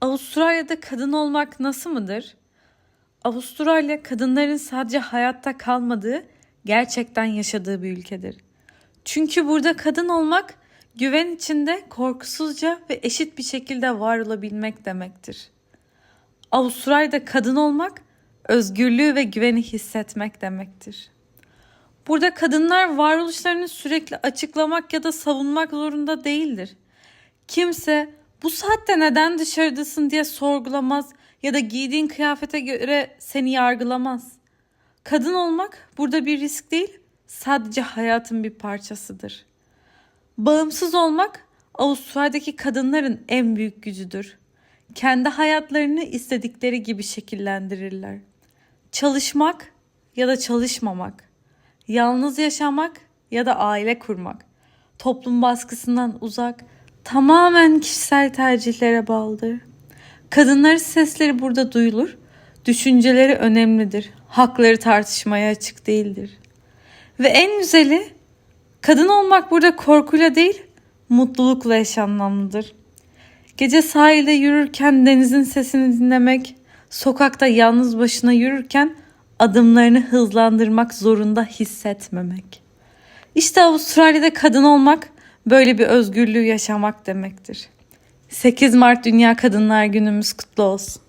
Avustralya'da kadın olmak nasıl mıdır? Avustralya kadınların sadece hayatta kalmadığı, gerçekten yaşadığı bir ülkedir. Çünkü burada kadın olmak güven içinde korkusuzca ve eşit bir şekilde var olabilmek demektir. Avustralya'da kadın olmak özgürlüğü ve güveni hissetmek demektir. Burada kadınlar varoluşlarını sürekli açıklamak ya da savunmak zorunda değildir. Kimse bu saatte neden dışarıdasın diye sorgulamaz ya da giydiğin kıyafete göre seni yargılamaz. Kadın olmak burada bir risk değil, sadece hayatın bir parçasıdır. Bağımsız olmak Avustralya'daki kadınların en büyük gücüdür. Kendi hayatlarını istedikleri gibi şekillendirirler. Çalışmak ya da çalışmamak, yalnız yaşamak ya da aile kurmak, toplum baskısından uzak, tamamen kişisel tercihlere bağlıdır. Kadınların sesleri burada duyulur, düşünceleri önemlidir, hakları tartışmaya açık değildir. Ve en güzeli kadın olmak burada korkuyla değil, mutlulukla yaşanmamlıdır. Gece sahilde yürürken denizin sesini dinlemek, sokakta yalnız başına yürürken adımlarını hızlandırmak zorunda hissetmemek. İşte Avustralya'da kadın olmak böyle bir özgürlüğü yaşamak demektir. 8 Mart Dünya Kadınlar Günümüz kutlu olsun.